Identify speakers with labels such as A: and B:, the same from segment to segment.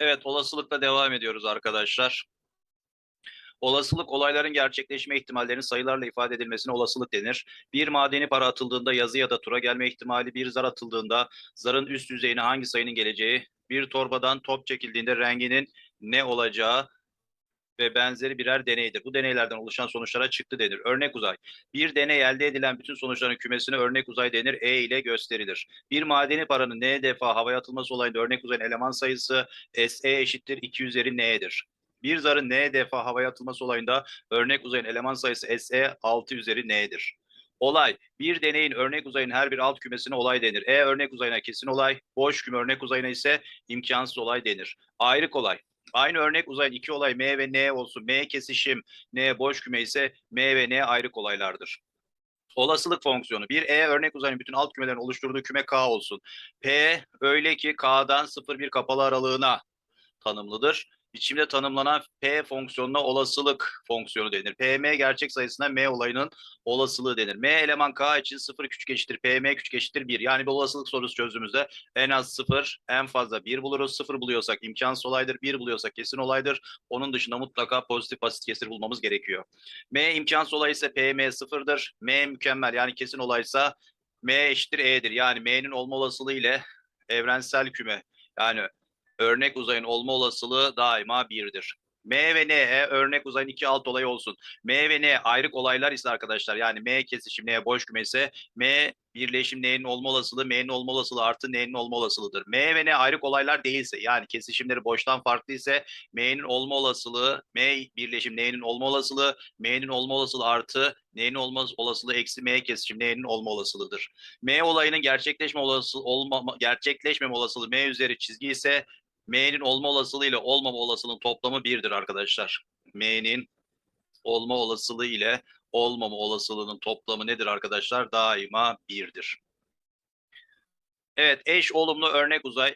A: Evet, olasılıkla devam ediyoruz arkadaşlar. Olasılık olayların gerçekleşme ihtimallerinin sayılarla ifade edilmesine olasılık denir. Bir madeni para atıldığında yazı ya da tura gelme ihtimali, bir zar atıldığında zarın üst yüzeyine hangi sayının geleceği, bir torbadan top çekildiğinde renginin ne olacağı ve benzeri birer deneydir. Bu deneylerden oluşan sonuçlara çıktı denir. Örnek uzay. Bir deney elde edilen bütün sonuçların kümesine örnek uzay denir. E ile gösterilir. Bir madeni paranın n defa havaya atılması olayında örnek uzayın eleman sayısı SE eşittir 2 üzeri n'dir. Bir zarın n defa havaya atılması olayında örnek uzayın eleman sayısı SE 6 üzeri n'dir. Olay. Bir deneyin örnek uzayın her bir alt kümesine olay denir. E örnek uzayına kesin olay, boş küme örnek uzayına ise imkansız olay denir. Ayrık olay. Aynı örnek uzayın iki olay M ve N olsun. M kesişim, N boş küme ise M ve N ayrık olaylardır. Olasılık fonksiyonu. Bir E örnek uzayın bütün alt kümelerin oluşturduğu küme K olsun. P öyle ki K'dan 0-1 kapalı aralığına tanımlıdır. Biçimde tanımlanan P fonksiyonuna olasılık fonksiyonu denir. PM gerçek sayısına M olayının olasılığı denir. M eleman K için 0 küçük eşittir PM küçük eşittir 1. Yani bir olasılık sorusu çözdüğümüzde en az 0 en fazla 1 buluruz. 0 buluyorsak imkansız olaydır. 1 buluyorsak kesin olaydır. Onun dışında mutlaka pozitif basit kesir bulmamız gerekiyor. M imkansız olay ise PM 0'dır. M mükemmel yani kesin olaysa M eşittir E'dir. Yani M'nin olma olasılığı ile evrensel küme yani örnek uzayın olma olasılığı daima birdir. M ve N e, örnek uzayın iki alt olayı olsun. M ve N ayrık olaylar ise arkadaşlar yani M kesişim N boş küme ise M birleşim N'nin olma olasılığı M'nin olma olasılığı artı N'nin olma olasılığıdır. M ve N ayrık olaylar değilse yani kesişimleri boştan farklı ise M'nin olma olasılığı M birleşim N'nin olma olasılığı M'nin olma olasılığı artı N'nin olma olasılığı eksi M kesişim N'nin olma olasılığıdır. M olayının gerçekleşme olasılığı olma, gerçekleşmeme olasılığı M üzeri çizgi ise M'nin olma olasılığı ile olmama olasılığının toplamı birdir arkadaşlar. M'nin olma olasılığı ile olmama olasılığının toplamı nedir arkadaşlar? Daima birdir. Evet, eş olumlu örnek uzay.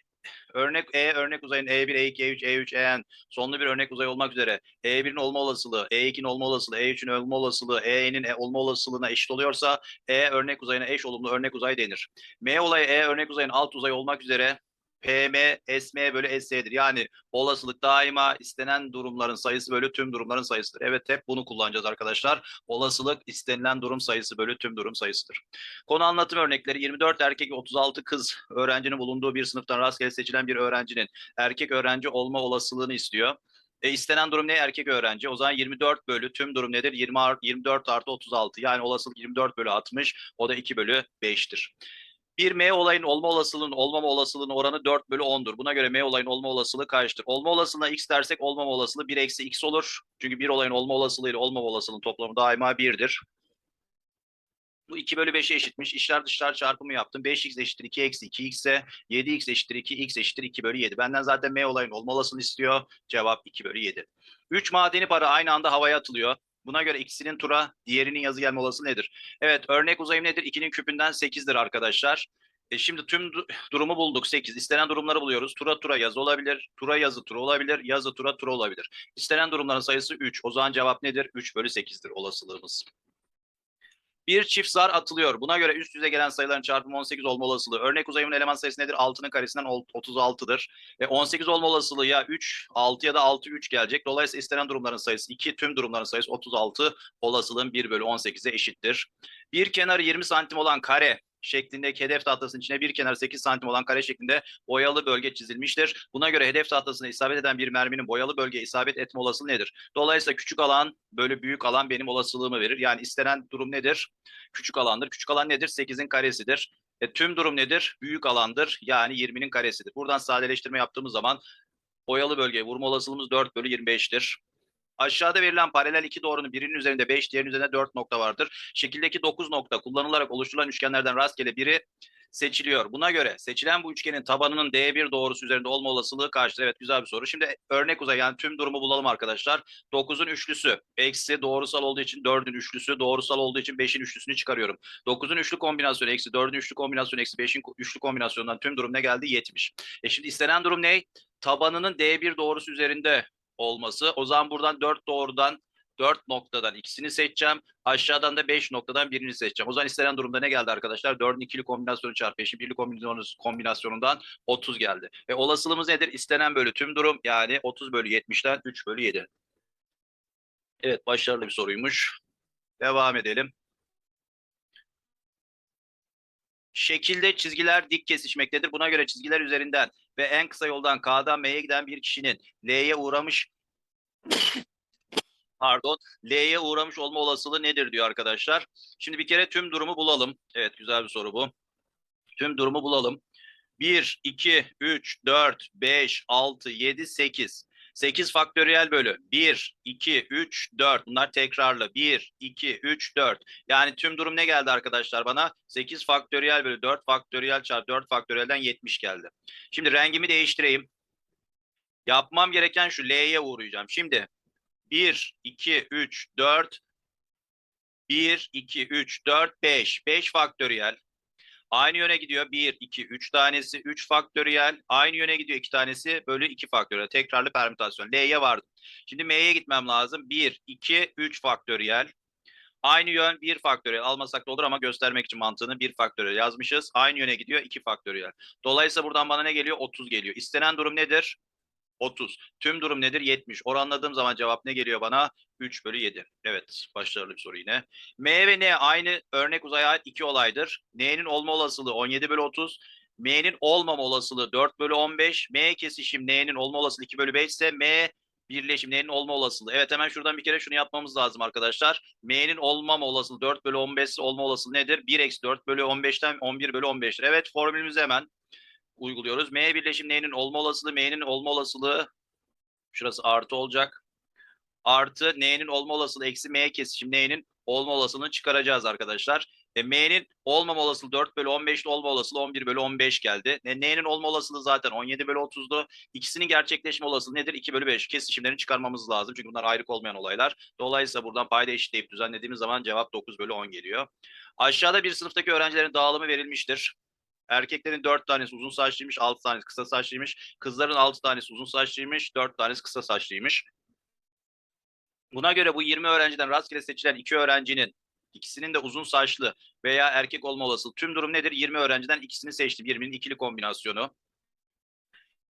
A: Örnek E örnek uzayın E1, E2, E3, E3, EN sonlu bir örnek uzay olmak üzere E1'in olma olasılığı, E2'nin olma olasılığı, E3'ün olma olasılığı, E'nin olma olasılığına eşit oluyorsa E örnek uzayına eş olumlu örnek uzay denir. M olayı E örnek uzayın alt uzay olmak üzere PM SM bölü SE'dir. Yani olasılık daima istenen durumların sayısı bölü tüm durumların sayısıdır. Evet hep bunu kullanacağız arkadaşlar. Olasılık istenilen durum sayısı bölü tüm durum sayısıdır. Konu anlatım örnekleri 24 erkek ve 36 kız öğrencinin bulunduğu bir sınıftan rastgele seçilen bir öğrencinin erkek öğrenci olma olasılığını istiyor. E, istenen durum ne? Erkek öğrenci. O zaman 24 bölü tüm durum nedir? 20 art, 24 artı 36. Yani olasılık 24 bölü 60. O da 2 bölü 5'tir. Bir M olayın olma olasılığının olmama olasılığının oranı 4 bölü 10'dur. Buna göre M olayın olma olasılığı kaçtır? Olma olasılığına x dersek olmama olasılığı 1 eksi x olur. Çünkü bir olayın olma olasılığı ile olmama olasılığının toplamı daima 1'dir. Bu 2 bölü 5'e eşitmiş. İşler dışlar çarpımı yaptım. 5x eşittir 2 eksi 2x ise 7x eşittir 2, x eşittir 2 bölü 7. Benden zaten M olayın olma olasılığını istiyor. Cevap 2 bölü 7. 3 madeni para aynı anda havaya atılıyor. Buna göre ikisinin tura, diğerinin yazı gelme olasılığı nedir? Evet, örnek uzayım nedir? 2'nin küpünden 8'dir arkadaşlar. E şimdi tüm du- durumu bulduk 8. İstenen durumları buluyoruz. Tura tura yazı olabilir. Tura yazı tura olabilir. Yazı tura tura olabilir. İstenen durumların sayısı 3. O zaman cevap nedir? 3 bölü 8'dir olasılığımız. Bir çift zar atılıyor. Buna göre üst yüze gelen sayıların çarpımı 18 olma olasılığı. Örnek uzayımın eleman sayısı nedir? 6'nın karesinden ol- 36'dır. Ve 18 olma olasılığı ya 3, 6 ya da 6, 3 gelecek. Dolayısıyla istenen durumların sayısı 2, tüm durumların sayısı 36. Olasılığın 1 bölü 18'e eşittir. Bir kenarı 20 santim olan kare şeklindeki hedef tahtasının içine bir kenar 8 santim olan kare şeklinde boyalı bölge çizilmiştir. Buna göre hedef tahtasına isabet eden bir merminin boyalı bölgeye isabet etme olasılığı nedir? Dolayısıyla küçük alan bölü büyük alan benim olasılığımı verir. Yani istenen durum nedir? Küçük alandır. Küçük alan nedir? 8'in karesidir. E, tüm durum nedir? Büyük alandır. Yani 20'nin karesidir. Buradan sadeleştirme yaptığımız zaman boyalı bölgeye vurma olasılığımız 4 bölü 25'tir. Aşağıda verilen paralel iki doğrunun birinin üzerinde 5, diğerinin üzerinde 4 nokta vardır. Şekildeki 9 nokta kullanılarak oluşturulan üçgenlerden rastgele biri seçiliyor. Buna göre seçilen bu üçgenin tabanının D1 doğrusu üzerinde olma olasılığı kaçtır? Evet güzel bir soru. Şimdi örnek uzay yani tüm durumu bulalım arkadaşlar. 9'un üçlüsü eksi doğrusal olduğu için 4'ün üçlüsü doğrusal olduğu için 5'in üçlüsünü çıkarıyorum. 9'un üçlü kombinasyonu eksi 4'ün üçlü kombinasyonu eksi 5'in üçlü kombinasyonundan tüm durum ne geldi? 70. E şimdi istenen durum ne? Tabanının D1 doğrusu üzerinde olması. O zaman buradan 4 doğrudan 4 noktadan ikisini seçeceğim. Aşağıdan da 5 noktadan birini seçeceğim. O zaman istenen durumda ne geldi arkadaşlar? 4'ün ikili kombinasyonu çarpı 5'in birli kombinasyonu- kombinasyonundan 30 geldi. Ve olasılığımız nedir? İstenen bölü tüm durum yani 30 bölü 70'ten 3 bölü 7. Evet başarılı bir soruymuş. Devam edelim. Şekilde çizgiler dik kesişmektedir. Buna göre çizgiler üzerinden ve en kısa yoldan K'dan M'ye giden bir kişinin L'ye uğramış pardon L'ye uğramış olma olasılığı nedir diyor arkadaşlar. Şimdi bir kere tüm durumu bulalım. Evet güzel bir soru bu. Tüm durumu bulalım. 1, 2, 3, 4, 5, 6, 7, 8. 8 faktöriyel bölü 1, 2, 3, 4. Bunlar tekrarlı. 1, 2, 3, 4. Yani tüm durum ne geldi arkadaşlar bana? 8 faktöriyel bölü 4 faktöriyel çarpı 4 faktöriyelden 70 geldi. Şimdi rengimi değiştireyim. Yapmam gereken şu L'ye uğrayacağım. Şimdi 1, 2, 3, 4, 1, 2, 3, 4, 5. 5 faktöriyel. Aynı yöne gidiyor. 1, 2, 3 tanesi. 3 faktöriyel. Aynı yöne gidiyor 2 tanesi. Bölü 2 faktöriyel. Tekrarlı permütasyon. L'ye vardım. Şimdi M'ye gitmem lazım. 1, 2, 3 faktöriyel. Aynı yön 1 faktöriyel. Almasak da olur ama göstermek için mantığını 1 faktöriyel yazmışız. Aynı yöne gidiyor 2 faktöriyel. Dolayısıyla buradan bana ne geliyor? 30 geliyor. İstenen durum nedir? 30. Tüm durum nedir? 70. Oranladığım zaman cevap ne geliyor bana? 3 bölü 7. Evet. Başarılı bir soru yine. M ve N aynı örnek uzaya ait iki olaydır. N'nin olma olasılığı 17 bölü 30. M'nin olmama olasılığı 4 bölü 15. M kesişim N'nin olma olasılığı 2 bölü 5 ise M birleşim N'nin olma olasılığı. Evet hemen şuradan bir kere şunu yapmamız lazım arkadaşlar. M'nin olmama olasılığı 4 bölü 15 ise olma olasılığı nedir? 1 eksi 4 bölü 15'ten 11 bölü 15'tir. Evet formülümüzü hemen uyguluyoruz. M birleşim N'nin olma olasılığı, M'nin olma olasılığı şurası artı olacak. Artı N'nin olma olasılığı eksi M kesişim N'nin olma olasılığını çıkaracağız arkadaşlar. E, M'nin olmama olasılığı 4 bölü 15'li olma olasılığı 11 bölü 15 geldi. E, N'nin olma olasılığı zaten 17 bölü 30'du. İkisinin gerçekleşme olasılığı nedir? 2 bölü 5. Kesişimlerini çıkarmamız lazım. Çünkü bunlar ayrık olmayan olaylar. Dolayısıyla buradan payda eşitleyip düzenlediğimiz zaman cevap 9 bölü 10 geliyor. Aşağıda bir sınıftaki öğrencilerin dağılımı verilmiştir. Erkeklerin 4 tanesi uzun saçlıymış, 6 tanesi kısa saçlıymış. Kızların 6 tanesi uzun saçlıymış, 4 tanesi kısa saçlıymış. Buna göre bu 20 öğrenciden rastgele seçilen 2 öğrencinin ikisinin de uzun saçlı veya erkek olma olasılığı. Tüm durum nedir? 20 öğrenciden ikisini seçtim. 20'nin ikili kombinasyonu.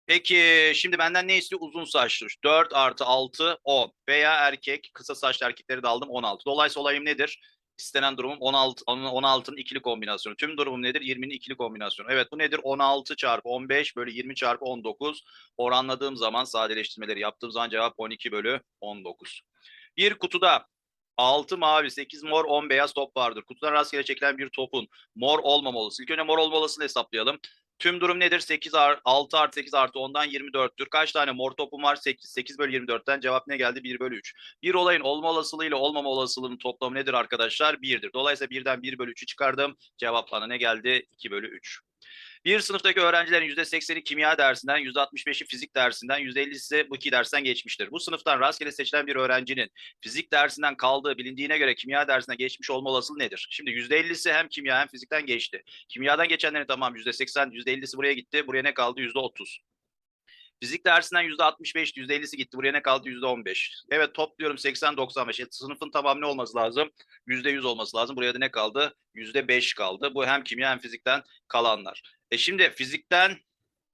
A: Peki şimdi benden ne istiyor? Uzun saçlı. 4 artı 6 10 veya erkek kısa saçlı erkekleri de aldım 16. Dolayısıyla olayım nedir? İstenen durumum 16 16'nın ikili kombinasyonu. Tüm durumum nedir? 20'nin ikili kombinasyonu. Evet bu nedir? 16 çarpı 15 bölü 20 çarpı 19. Oranladığım zaman sadeleştirmeleri yaptığım zaman cevap 12 bölü 19. Bir kutuda 6 mavi, 8 mor, 10 beyaz top vardır. Kutudan rastgele çekilen bir topun mor olmamalısı. İlk önce mor olma olasılığını hesaplayalım. Tüm durum nedir? 8 ar 6 artı 8 artı 10'dan 24'tür. Kaç tane mor topum var? 8. 8 bölü 24'ten cevap ne geldi? 1 bölü 3. Bir olayın olma olasılığı ile olmama olasılığının toplamı nedir arkadaşlar? 1'dir. Dolayısıyla 1'den 1 bölü 3'ü çıkardım. Cevap bana ne geldi? 2 bölü 3. Bir sınıftaki öğrencilerin %80'i kimya dersinden, %65'i fizik dersinden, %50'si ise bu iki dersten geçmiştir. Bu sınıftan rastgele seçilen bir öğrencinin fizik dersinden kaldığı bilindiğine göre kimya dersine geçmiş olma olasılığı nedir? Şimdi %50'si hem kimya hem fizikten geçti. Kimyadan geçenlerin tamam %80, %50'si buraya gitti. Buraya ne kaldı? %30. Fizik dersinden %65, %50'si gitti. Buraya ne kaldı? %15. Evet topluyorum 80, 95. E, sınıfın tamamı ne olması lazım? %100 olması lazım. Buraya da ne kaldı? %5 kaldı. Bu hem kimya hem fizikten kalanlar. E şimdi fizikten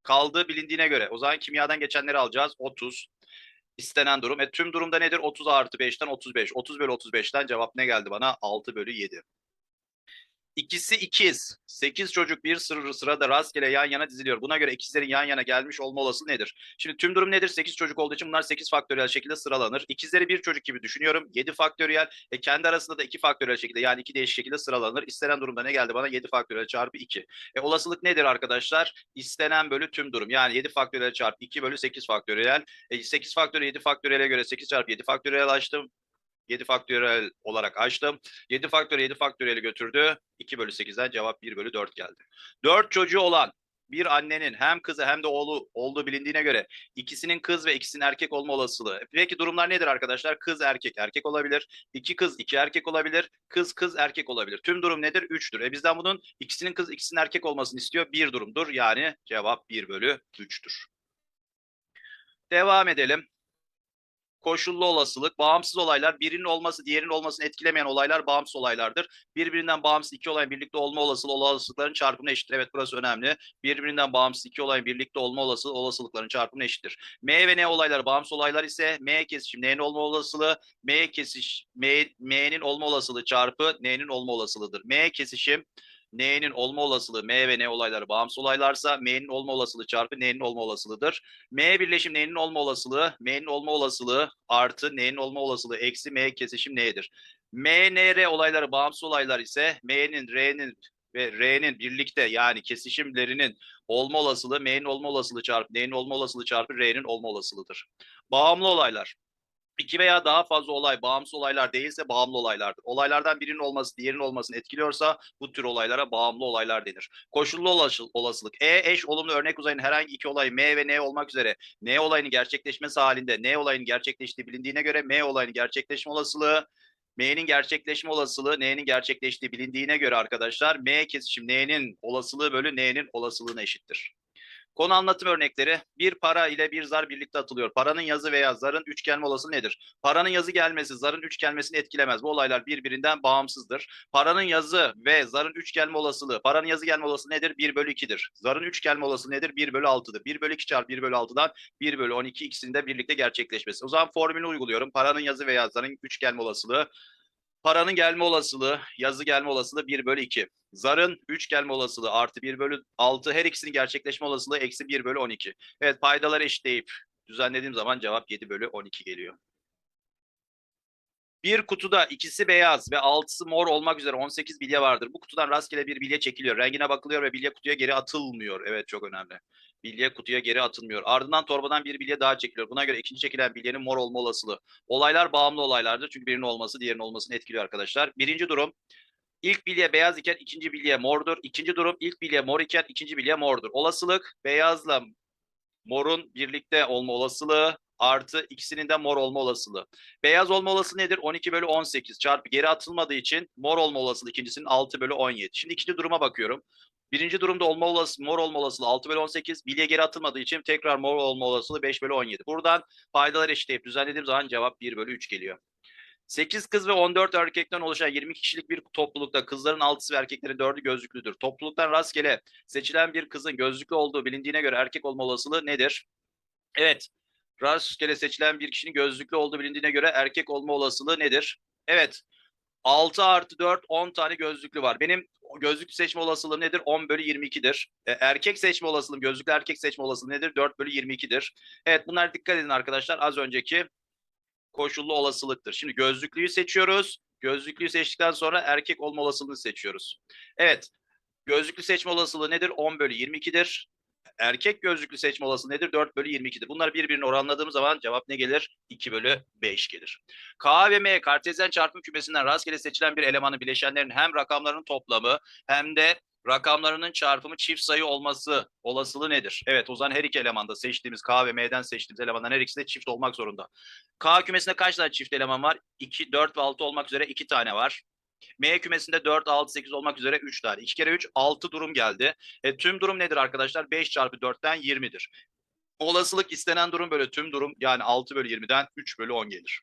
A: kaldığı bilindiğine göre o zaman kimyadan geçenleri alacağız. 30. İstenen durum. E tüm durumda nedir? 30 artı 5'ten 35. 30 bölü 35'ten cevap ne geldi bana? 6 bölü 7. İkisi ikiz. Sekiz çocuk bir sırrı sırada rastgele yan yana diziliyor. Buna göre ikizlerin yan yana gelmiş olma olasılığı nedir? Şimdi tüm durum nedir? Sekiz çocuk olduğu için bunlar sekiz faktöriyel şekilde sıralanır. İkizleri bir çocuk gibi düşünüyorum. Yedi faktöriyel. E kendi arasında da iki faktöriyel şekilde yani iki değişik şekilde sıralanır. İstenen durumda ne geldi bana? Yedi faktöriyel çarpı iki. E olasılık nedir arkadaşlar? İstenen bölü tüm durum. Yani yedi faktöriyel çarpı iki bölü sekiz faktöriyel. E 8 faktöriyel 7 faktöriyele göre 8 çarpı 7 faktöriyel açtım. 7 faktöriyel olarak açtım. 7 faktöriyel 7 faktöriyeli götürdü. 2 bölü 8'den cevap 1 bölü 4 geldi. 4 çocuğu olan bir annenin hem kızı hem de oğlu olduğu bilindiğine göre ikisinin kız ve ikisinin erkek olma olasılığı. Peki durumlar nedir arkadaşlar? Kız erkek erkek olabilir. İki kız iki erkek olabilir. Kız kız erkek olabilir. Tüm durum nedir? 3'tür. E bizden bunun ikisinin kız ikisinin erkek olmasını istiyor. Bir durumdur. Yani cevap 1 bölü 3'tür. Devam edelim. Koşullu olasılık, bağımsız olaylar, birinin olması diğerinin olmasını etkilemeyen olaylar bağımsız olaylardır. Birbirinden bağımsız iki olayın birlikte olma olasılığı olasılıkların çarpımına eşittir. Evet burası önemli. Birbirinden bağımsız iki olayın birlikte olma olasılığı olasılıkların çarpımına eşittir. M ve N olayları bağımsız olaylar ise M kesişim N'nin olma olasılığı M kesiş M, M'nin olma olasılığı çarpı N'nin olma olasılığıdır. M kesişim N'nin olma olasılığı M ve N olayları bağımsız olaylarsa M'nin olma olasılığı çarpı N'nin olma olasılığıdır. M birleşim N'nin olma olasılığı M'nin olma olasılığı artı N'nin olma olasılığı eksi M kesişim N'dir. M, N, R olayları bağımsız olaylar ise M'nin, R'nin ve R'nin birlikte yani kesişimlerinin olma olasılığı M'nin olma olasılığı çarpı N'nin olma olasılığı çarpı R'nin olma olasılığıdır. Bağımlı olaylar. İki veya daha fazla olay bağımsız olaylar değilse bağımlı olaylardır. Olaylardan birinin olması diğerinin olmasını etkiliyorsa bu tür olaylara bağımlı olaylar denir. Koşullu olasıl- olasılık. E eş olumlu örnek uzayın herhangi iki olay M ve N olmak üzere N olayının gerçekleşmesi halinde N olayının gerçekleştiği bilindiğine göre M olayının gerçekleşme olasılığı M'nin gerçekleşme olasılığı N'nin gerçekleştiği bilindiğine göre arkadaşlar M kesişim N'nin olasılığı bölü N'nin olasılığına eşittir. Konu anlatım örnekleri. Bir para ile bir zar birlikte atılıyor. Paranın yazı veya zarın üç gelme olasılığı nedir? Paranın yazı gelmesi zarın üç gelmesini etkilemez. Bu olaylar birbirinden bağımsızdır. Paranın yazı ve zarın üç gelme olasılığı. Paranın yazı gelme olasılığı nedir? 1 bölü 2'dir. Zarın üç gelme olasılığı nedir? 1 bölü 6'dır. 1 bölü 2 çarpı 1 bölü 6'dan 1 bölü 12 ikisinin de birlikte gerçekleşmesi. O zaman formülü uyguluyorum. Paranın yazı veya zarın üç gelme olasılığı Paranın gelme olasılığı, yazı gelme olasılığı 1 bölü 2. Zarın 3 gelme olasılığı artı 1 bölü 6. Her ikisinin gerçekleşme olasılığı eksi 1 bölü 12. Evet paydalar eşitleyip düzenlediğim zaman cevap 7 bölü 12 geliyor. Bir kutuda ikisi beyaz ve altısı mor olmak üzere 18 bilye vardır. Bu kutudan rastgele bir bilye çekiliyor. Rengine bakılıyor ve bilye kutuya geri atılmıyor. Evet çok önemli. Bilye kutuya geri atılmıyor. Ardından torbadan bir bilye daha çekiliyor. Buna göre ikinci çekilen bilyenin mor olma olasılığı. Olaylar bağımlı olaylardır. Çünkü birinin olması diğerinin olmasını etkiliyor arkadaşlar. Birinci durum ilk bilye beyaz iken ikinci bilye mordur. İkinci durum ilk bilye mor iken ikinci bilye mordur. Olasılık beyazla morun birlikte olma olasılığı artı ikisinin de mor olma olasılığı. Beyaz olma olasılığı nedir? 12 bölü 18 çarpı geri atılmadığı için mor olma olasılığı ikincisinin 6 bölü 17. Şimdi ikinci duruma bakıyorum. Birinci durumda olma olasılığı, mor olma olasılığı 6 bölü 18. Bilye geri atılmadığı için tekrar mor olma olasılığı 5 bölü 17. Buradan paydalar eşitleyip düzenlediğim zaman cevap 1 bölü 3 geliyor. 8 kız ve 14 erkekten oluşan 20 kişilik bir toplulukta kızların 6'sı ve erkeklerin 4'ü gözlüklüdür. Topluluktan rastgele seçilen bir kızın gözlüklü olduğu bilindiğine göre erkek olma olasılığı nedir? Evet, rastgele seçilen bir kişinin gözlüklü olduğu bilindiğine göre erkek olma olasılığı nedir? Evet, 6 artı 4, 10 tane gözlüklü var. Benim gözlüklü seçme olasılığım nedir? 10 bölü 22'dir. E, erkek seçme olasılığım, gözlüklü erkek seçme olasılığı nedir? 4 bölü 22'dir. Evet bunlar dikkat edin arkadaşlar. Az önceki koşullu olasılıktır. Şimdi gözlüklüyü seçiyoruz. Gözlüklüyü seçtikten sonra erkek olma olasılığını seçiyoruz. Evet. Gözlüklü seçme olasılığı nedir? 10 bölü 22'dir. Erkek gözlüklü seçme olasılığı nedir? 4 bölü 22'dir. Bunları birbirine oranladığımız zaman cevap ne gelir? 2 bölü 5 gelir. K ve M kartezyen çarpım kümesinden rastgele seçilen bir elemanın bileşenlerin hem rakamlarının toplamı hem de rakamlarının çarpımı çift sayı olması olasılığı nedir? Evet o zaman her iki elemanda seçtiğimiz K ve M'den seçtiğimiz elemanların her ikisi de çift olmak zorunda. K kümesinde kaç tane çift eleman var? 2, 4 ve 6 olmak üzere 2 tane var. M kümesinde 4, 6, 8 olmak üzere 3 tane. 2 kere 3, 6 durum geldi. E, tüm durum nedir arkadaşlar? 5 çarpı 4'ten 20'dir. Olasılık istenen durum bölü tüm durum yani 6 bölü 20'den 3 bölü 10 gelir.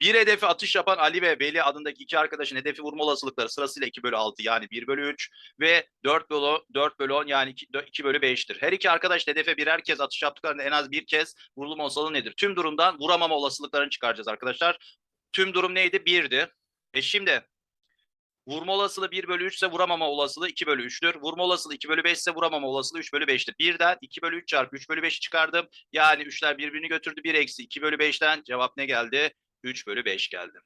A: Bir hedefi atış yapan Ali ve Veli adındaki iki arkadaşın hedefi vurma olasılıkları sırasıyla 2 bölü 6 yani 1 bölü 3 ve 4 bölü, 4 bölü 10 yani 2, 2 bölü 5'tir. Her iki arkadaş hedefe birer kez atış yaptıklarında en az bir kez vurulma olasılığı nedir? Tüm durumdan vuramama olasılıklarını çıkaracağız arkadaşlar. Tüm durum neydi? 1'di. E şimdi vurma olasılığı 1 bölü 3 ise vuramama olasılığı 2 bölü 3'tür. Vurma olasılığı 2 bölü 5 ise vuramama olasılığı 3 bölü 5'tir. 1'den 2 bölü 3 çarpı 3 bölü 5'i çıkardım. Yani 3'ler birbirini götürdü. 1 eksi 2 bölü 5'ten cevap ne geldi? 3 bölü 5 geldi.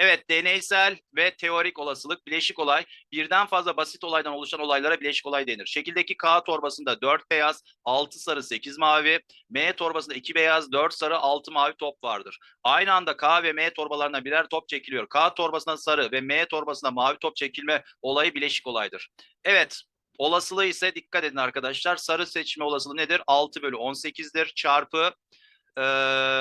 A: Evet, deneysel ve teorik olasılık, bileşik olay, birden fazla basit olaydan oluşan olaylara bileşik olay denir. Şekildeki K torbasında 4 beyaz, 6 sarı, 8 mavi, M torbasında 2 beyaz, 4 sarı, 6 mavi top vardır. Aynı anda K ve M torbalarına birer top çekiliyor. K torbasına sarı ve M torbasına mavi top çekilme olayı bileşik olaydır. Evet, olasılığı ise dikkat edin arkadaşlar. Sarı seçme olasılığı nedir? 6 bölü 18'dir çarpı e,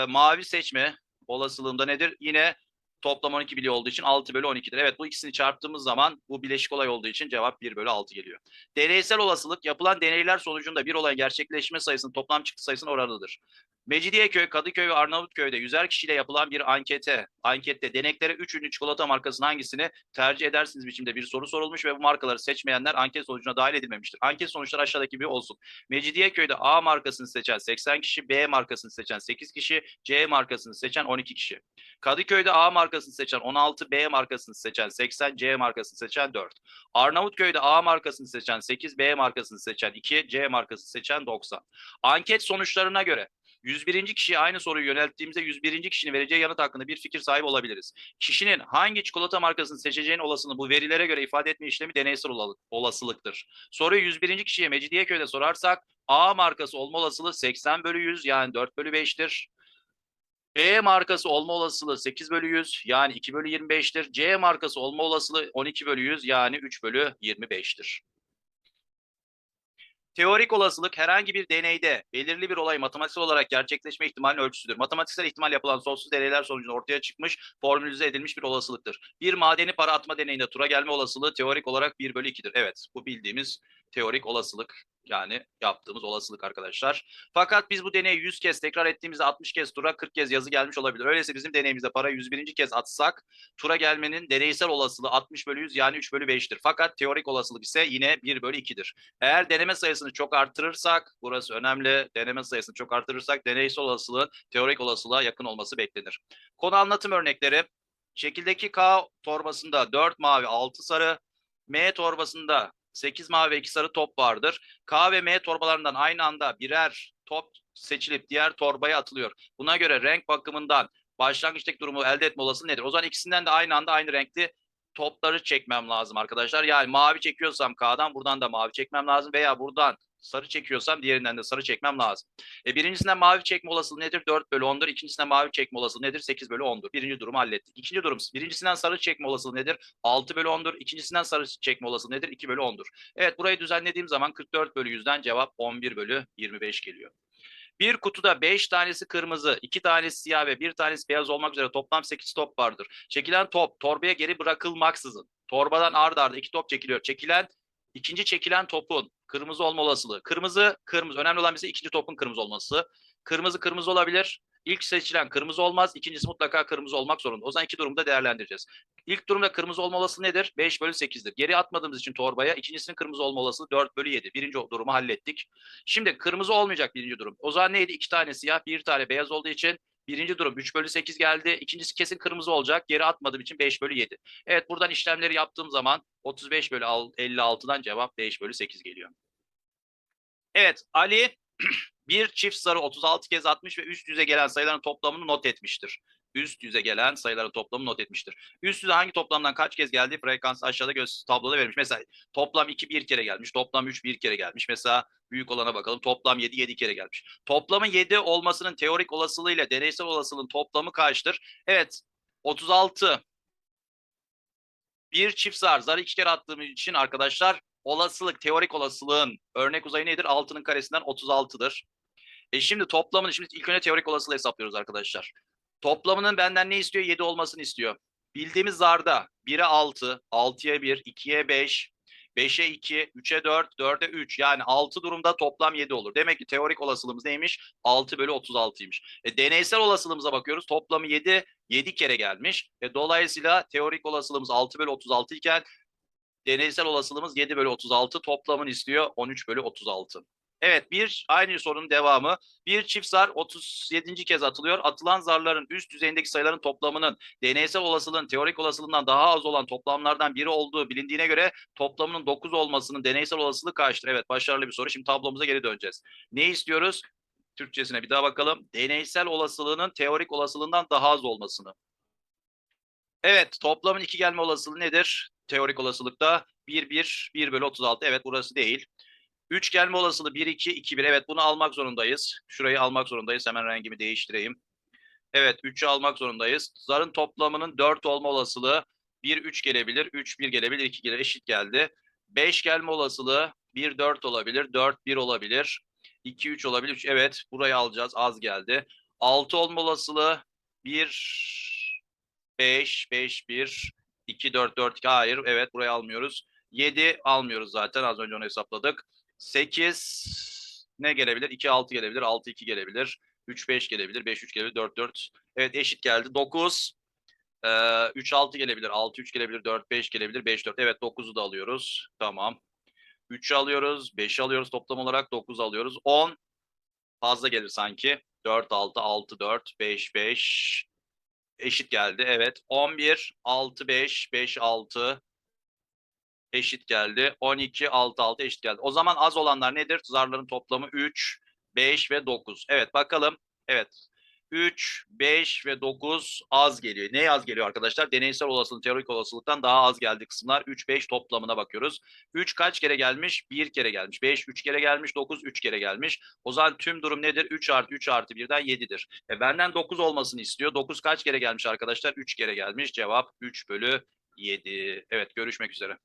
A: mavi seçme olasılığında nedir? Yine toplam 12 bilye olduğu için 6 bölü 12'dir. Evet bu ikisini çarptığımız zaman bu bileşik olay olduğu için cevap 1 bölü 6 geliyor. Deneysel olasılık yapılan deneyler sonucunda bir olayın gerçekleşme sayısının toplam çıktı sayısının oranıdır. Mecidiyeköy, Kadıköy ve Arnavutköy'de 100'er kişiyle yapılan bir ankete, ankette deneklere 3 ünlü çikolata markasının hangisini tercih edersiniz biçimde bir soru sorulmuş ve bu markaları seçmeyenler anket sonucuna dahil edilmemiştir. Anket sonuçları aşağıdaki gibi olsun. Mecidiyeköy'de A markasını seçen 80 kişi, B markasını seçen 8 kişi, C markasını seçen 12 kişi. Kadıköy'de A markasını seçen 16, B markasını seçen 80, C markasını seçen 4. Arnavutköy'de A markasını seçen 8, B markasını seçen 2, C markasını seçen 90. Anket sonuçlarına göre 101. kişiye aynı soruyu yönelttiğimizde 101. kişinin vereceği yanıt hakkında bir fikir sahibi olabiliriz. Kişinin hangi çikolata markasını seçeceğinin olasılığını bu verilere göre ifade etme işlemi deneysel ola- olasılıktır. Soruyu 101. kişiye Mecidiyeköy'de sorarsak A markası olma olasılığı 80 bölü 100 yani 4 bölü 5'tir. B markası olma olasılığı 8 bölü 100 yani 2 bölü 25'tir. C markası olma olasılığı 12 bölü 100 yani 3 bölü 25'tir. Teorik olasılık herhangi bir deneyde belirli bir olay matematiksel olarak gerçekleşme ihtimalinin ölçüsüdür. Matematiksel ihtimal yapılan sonsuz deneyler sonucunda ortaya çıkmış, formülize edilmiş bir olasılıktır. Bir madeni para atma deneyinde tura gelme olasılığı teorik olarak 1 bölü 2'dir. Evet, bu bildiğimiz teorik olasılık yani yaptığımız olasılık arkadaşlar. Fakat biz bu deneyi 100 kez tekrar ettiğimizde 60 kez tura 40 kez yazı gelmiş olabilir. Öyleyse bizim deneyimizde para 101. kez atsak tura gelmenin deneysel olasılığı 60 bölü 100 yani 3 bölü 5'tir. Fakat teorik olasılık ise yine 1 bölü 2'dir. Eğer deneme sayısını çok artırırsak, burası önemli, deneme sayısını çok artırırsak deneysel olasılığın teorik olasılığa yakın olması beklenir. Konu anlatım örnekleri, şekildeki K torbasında 4 mavi 6 sarı, M torbasında 8 mavi ve 2 sarı top vardır. K ve M torbalarından aynı anda birer top seçilip diğer torbaya atılıyor. Buna göre renk bakımından başlangıçtaki durumu elde etme olasılığı nedir? O zaman ikisinden de aynı anda aynı renkli topları çekmem lazım arkadaşlar. Yani mavi çekiyorsam K'dan buradan da mavi çekmem lazım veya buradan sarı çekiyorsam diğerinden de sarı çekmem lazım. E, birincisinden mavi çekme olasılığı nedir? 4 bölü 10'dur. İkincisinden mavi çekme olasılığı nedir? 8 bölü 10'dur. Birinci durumu hallettik. İkinci durum birincisinden sarı çekme olasılığı nedir? 6 bölü 10'dur. İkincisinden sarı çekme olasılığı nedir? 2 bölü 10'dur. Evet burayı düzenlediğim zaman 44 bölü 100'den cevap 11 bölü 25 geliyor. Bir kutuda 5 tanesi kırmızı, 2 tanesi siyah ve 1 tanesi beyaz olmak üzere toplam 8 top vardır. Çekilen top torbaya geri bırakılmaksızın torbadan ard arda 2 top çekiliyor. Çekilen ikinci çekilen topun kırmızı olma olasılığı. Kırmızı, kırmızı. Önemli olan bize ikinci topun kırmızı olması. Kırmızı kırmızı olabilir. İlk seçilen kırmızı olmaz. İkincisi mutlaka kırmızı olmak zorunda. O zaman iki durumda değerlendireceğiz. İlk durumda kırmızı olma olasılığı nedir? 5 bölü 8'dir. Geri atmadığımız için torbaya ikincisinin kırmızı olma olasılığı 4 bölü 7. Birinci durumu hallettik. Şimdi kırmızı olmayacak birinci durum. O zaman neydi? İki tane siyah, bir tane beyaz olduğu için birinci durum 3 bölü 8 geldi. İkincisi kesin kırmızı olacak. Geri atmadığım için 5 bölü 7. Evet buradan işlemleri yaptığım zaman 35 bölü 56'dan cevap 5 bölü 8 geliyor. Evet Ali bir çift sarı 36 kez atmış ve üst yüze gelen sayıların toplamını not etmiştir. Üst yüze gelen sayıların toplamını not etmiştir. Üst yüze hangi toplamdan kaç kez geldiği frekans aşağıda göz tabloda verilmiş. Mesela toplam 2 bir kere gelmiş, toplam 3 bir kere gelmiş. Mesela büyük olana bakalım toplam 7 7 kere gelmiş. Toplamın 7 olmasının teorik olasılığı deneysel olasılığın toplamı kaçtır? Evet 36 bir çift zar, zarı iki kere attığım için arkadaşlar olasılık, teorik olasılığın örnek uzayı nedir? 6'nın karesinden 36'dır. E şimdi toplamını, şimdi ilk önce teorik olasılığı hesaplıyoruz arkadaşlar. Toplamının benden ne istiyor? 7 olmasını istiyor. Bildiğimiz zarda 1'e 6, 6'ya 1, 2'ye 5, 5'e 2, 3'e 4, 4'e 3. Yani 6 durumda toplam 7 olur. Demek ki teorik olasılığımız neymiş? 6 bölü 36'ymış. E, deneysel olasılığımıza bakıyoruz. Toplamı 7, 7 kere gelmiş. E, dolayısıyla teorik olasılığımız 6 bölü 36 iken deneysel olasılığımız 7 bölü 36. Toplamını istiyor 13 bölü 36. Evet bir aynı sorunun devamı. Bir çift zar 37. kez atılıyor. Atılan zarların üst düzeyindeki sayıların toplamının deneysel olasılığın teorik olasılığından daha az olan toplamlardan biri olduğu bilindiğine göre toplamının 9 olmasının deneysel olasılığı kaçtır? Evet başarılı bir soru. Şimdi tablomuza geri döneceğiz. Ne istiyoruz? Türkçesine bir daha bakalım. Deneysel olasılığının teorik olasılığından daha az olmasını. Evet toplamın 2 gelme olasılığı nedir? Teorik olasılıkta 1 1 1 bölü 36. Evet burası değil. 3 gelme olasılığı 1 2 2 1. Evet bunu almak zorundayız. Şurayı almak zorundayız. Hemen rengimi değiştireyim. Evet 3'ü almak zorundayız. Zarın toplamının 4 olma olasılığı 1 3 gelebilir, 3 1 gelebilir, 2 gelir eşit geldi. 5 gelme olasılığı 1 4 olabilir, 4 1 olabilir. 2 3 olabilir. Üç- Evet burayı alacağız. Az geldi. 6 olma olasılığı 1 5 5 1 2 4 4 2 hayır. Evet burayı almıyoruz. 7 almıyoruz zaten. Az önce onu hesapladık. 8 ne gelebilir? 2 6 gelebilir. 6 2 gelebilir. 3 5 gelebilir. 5 3 gelebilir. 4 4. Evet eşit geldi. 9 ee, 3 6 gelebilir. 6 3 gelebilir. 4 5 gelebilir. 5 4. Evet 9'u da alıyoruz. Tamam. 3'ü alıyoruz. 5'i alıyoruz. Toplam olarak 9 alıyoruz. 10 fazla gelir sanki. 4 6 6 4 5 5 eşit geldi. Evet. 11 6 5 5 6 eşit geldi. 12 6 6 eşit geldi. O zaman az olanlar nedir? Zarların toplamı 3 5 ve 9. Evet bakalım. Evet. 3, 5 ve 9 az geliyor. Ne az geliyor arkadaşlar? Deneysel olasılık, teorik olasılıktan daha az geldi kısımlar. 3, 5 toplamına bakıyoruz. 3 kaç kere gelmiş? 1 kere gelmiş. 5, 3 kere gelmiş. 9, 3 kere gelmiş. O zaman tüm durum nedir? 3 artı 3 artı 1'den 7'dir. E benden 9 olmasını istiyor. 9 kaç kere gelmiş arkadaşlar? 3 kere gelmiş. Cevap 3 bölü 7. Evet görüşmek üzere.